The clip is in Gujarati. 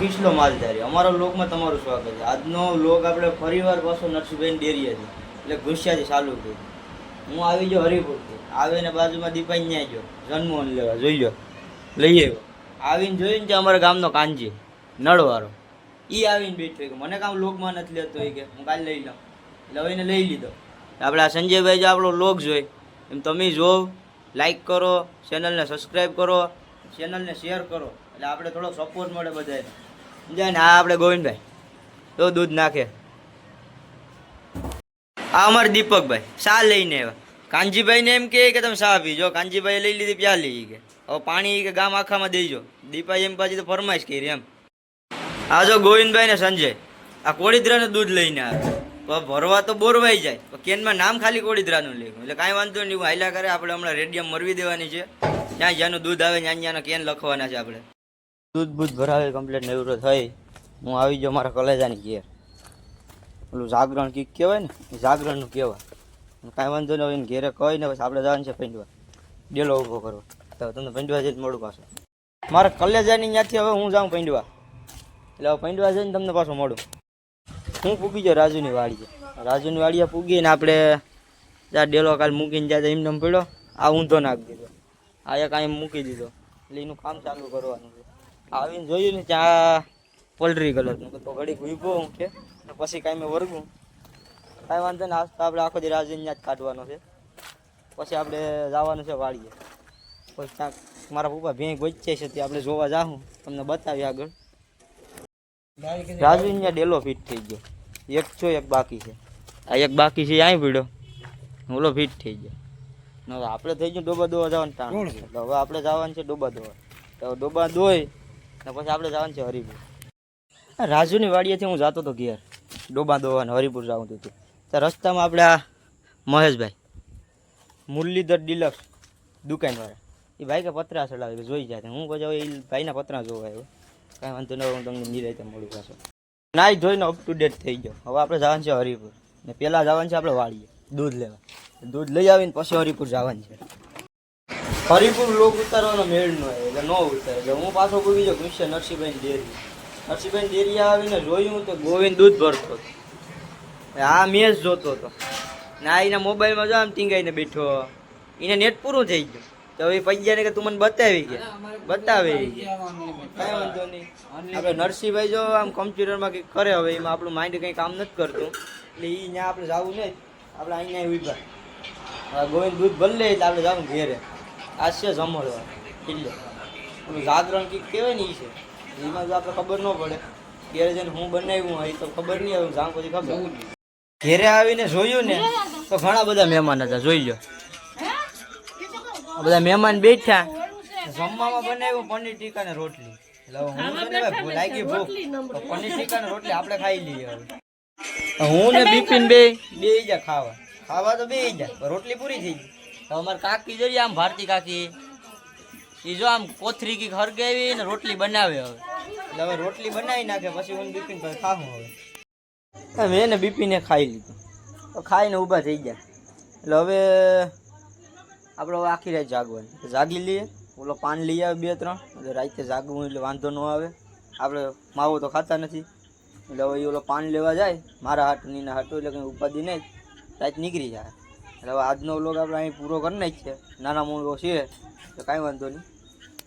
કિસલો માલધારી. અમારા લોકમાં તમારું સ્વાગત છે. આજનો લોક આપણે ફરીવાર પાછો ડેરી હતી એટલે ગુસ્સાથી ચાલુ થયું હું આવી ગયો હરિપુરથી. આવીને બાજુમાં દીપાઈ ન્યાય ગયો. જન્મોહન લેવા. જોઈ લો લઈ આવ્યો. આવીને જોઈને કે અમારા ગામનો કાનજી. નળવાળો એ આવીને બેઠો કે મને કામ લોકમાં નથી લેતો કે. હું કાલે લઈ લઉં. એટલે એને લઈ લીધો. આપણે આ સંજયભાઈ જે આપણો લોક જોઈ. એમ તમે જોવ. લાઈક કરો. ચેનલને સબસ્ક્રાઈબ કરો. ચેનલને શેર કરો. એટલે આપણે થોડોક સપોર્ટ મળે બધાને સમજાય ને? આ આપણે ગોવિંદભાઈ. તો દૂધ નાખે. આ અમારે દીપકભાઈ. શા લઈને આવ્યા. કાનજીભાઈને એમ કહે કે, તમે શા પીજો. કાનજીભાઈ લઈ લીધી પ્યાલી કે. હવે પાણી કે ગામ આખામાં દેજો. દીપાઈ એમ પાછી તો ફરમાઈશ કરી એમ. આ જો ગોવિંદભાઈ ને સંજય. આ કોળીદ્રાને દૂધ લઈને આવે ભરવા તો બોરવાઈ જાય. કેનમાં નામ ખાલી કોળીદ્રાનું લેખું એટલે કાંઈ વાંધો નહીં, હું હાલ્યા કરે. આપણે હમણાં રેડિયમ મરવી દેવાની છે. ત્યાં જ્યાંનું દૂધ આવે, ત્યાં ત્યાંના કેન લખવાના છે આપણે. દૂધ બૂધ ભરાવે કમ્પ્લેટ નેવરો થઈ હું આવી ગયો મારા કલેજાની ઘેર. પેલું જાગરણ કીક કહેવાય ને જાગરણનું કહેવાય. કાંઈ વાંધો નહીં એને ઘેરે કહીને બસ આપણે જવાનું છે પંડવા ડેલો ઊભો કરો તો તમને પંડવા જઈને મળું પાછું. મારા કલેજાની ત્યાંથી હવે હું જાઉં પંડવા એટલે હવે પંડવા જઈને તમને પાછું મળું. હું પૂગી જાઉં રાજુની વાડીએ. રાજુની વાડીએ પૂગીને આપણે ત્યાં ડેલો કાલ મૂકીને જ્યાં એમને એમ પડ્યો આ ઊંધો નાખી દીધો. આ એક અહીં મૂકી દીધો. એટલે એનું કામ ચાલુ કરવાનું છે. આવીને જોયું ને ત્યાં પોલ્ટ્રી કલરનું તો ઘડીક ઊભો હું કે પછી કાંઈ મેં વર્ગું કાંઈ વાંધો ને આજ તો આપણે આખો દી રાજુને ત્યાં જ કાઢવાનો છે. પછી આપણે જવાનું છે વાડીએ. પછી ત્યાં મારા પપ્પા ભેં વચ્ચે છે તે આપણે જોવા જાઉં તમને બતાવી આગળ. રાજુ ને ડેલો ફિટ થઈ ગયો. એક છો એક બાકી છે. આ એક બાકી છે અહીં ભીડો. ઓલો ફિટ થઈ ગયો. ને આપણે થઈ ગયું ડોબા દોવા જવાનું ટાણ. એટલે હવે આપણે જવાનું છે ડોબા દોવા. તો ડોબા દોય ને પછી આપણે જવાનું છે હરિપુર. રાજુની વાડીએથી હું જતો હતો ઘેર. ડોબા દોવા ને હરિપુર જવું હતું તો રસ્તામાં આપણે આ મહેશભાઈ મુરલીધર ડિલક્સ દુકાનવાળા. એ ભાઈ કે પતરા ચડાવે જોઈ જાય. હું પછી એ ભાઈના પતરા જોવા આવ્યો કાંઈ વાંધો ન હું તમને નિરાયતે મળું પાછો. નાઈ ધોઈને અપ ટુ ડેટ થઈ ગયો. હવે આપણે જવાનું છે હરિપુર. ને પહેલાં જવાનું છે આપણે વાડીએ, દૂધ લેવા. દૂધ લઈ આવીને પછી હરિપુર જવાનું છે. હરિપુર લોક ઉતારવાનો મેળ ન એટલે ન ઉતારે. એટલે હું પાછો કોઈ બીજો ગુસ્સે નરસિંહભાઈ ડેરી. નરસિંહભાઈ ડેરી આવીને જોયું તો ગોવિંદ દૂધ ભરતો આ મેચ જોતો હતો. ના એના મોબાઈલમાં જો આમ ટીંગાઈને બેઠો. એને નેટ પૂરું થઈ ગયું. તો હવે પૈયાને કે તું મને બતાવી ગયા બતાવી ગયા કઈ વાંધો નહીં. આપણે નરસિંહભાઈ જો આમ કમ્પ્યુટરમાં કંઈક કરે હવે એમાં આપણું માઇન્ડ કંઈ કામ નથી કરતું. એટલે એ ત્યાં આપણે જવું નહીં. આપણે અહીંયા ઊભા ગોવિંદ દૂધ ભલે લે એટલે આપણે જવું ઘેરે. આ છે જમણવા એટલે ઓલું જાગરણ કંઈક કહેવાય ને એ છે. એમાં જો આપણે ખબર ન પડે. ઘેરે જઈને હું બનાવ્યું હોય તો ખબર નહીં આવે જાણ પછી ખબર. ઘેરે આવીને જોયું ને તો ઘણા બધા મહેમાન હતા જોઈ લો બધા મહેમાન બેઠા. જમવામાં બનાવ્યું પનીર ટીકા ને રોટલી. હું છે ને લાગી ભૂખ. પનીર ટીકા ને રોટલી આપણે ખાઈ લઈએ હવે. હું ને બિપિન બે? બે જા ખાવા. ખાવા તો બે જા પણ રોટલી પૂરી થઈ ગઈ. તો અમારે કાકી જોઈએ આમ ભારતી કાકી. એ જો આમ કોથરી કી ખરગેવી ને રોટલી બનાવે હવે. એટલે હવે રોટલી બનાવી નાખે પછી હું બિપિન ભાઈ ખાવું હવે. મેં ને બિપિને ખાઈ લીધું. તો ખાઈને ઊભા થઈ ગયા. એટલે હવે આપણે હવે આખી રાત જાગવાની. જાગી લઈએ, ઓલો પાન લઈ આવે બે ત્રણ એટલે રાતે જાગવું એટલે વાંધો ન આવે. આપણે માવો તો ખાતા નથી. એટલે હવે ઓલો પાન લેવા જાય, મારા હાટ નીના હાટું, એટલે કંઈ ઉપાધિ નહીં. રાત નીકળી જાય. એટલે હવે આજનો વ્લોગ આપણે અહીં પૂરો કરી નાખીએ. નાના મોટો છે, તો કાંઈ વાંધો નહીં.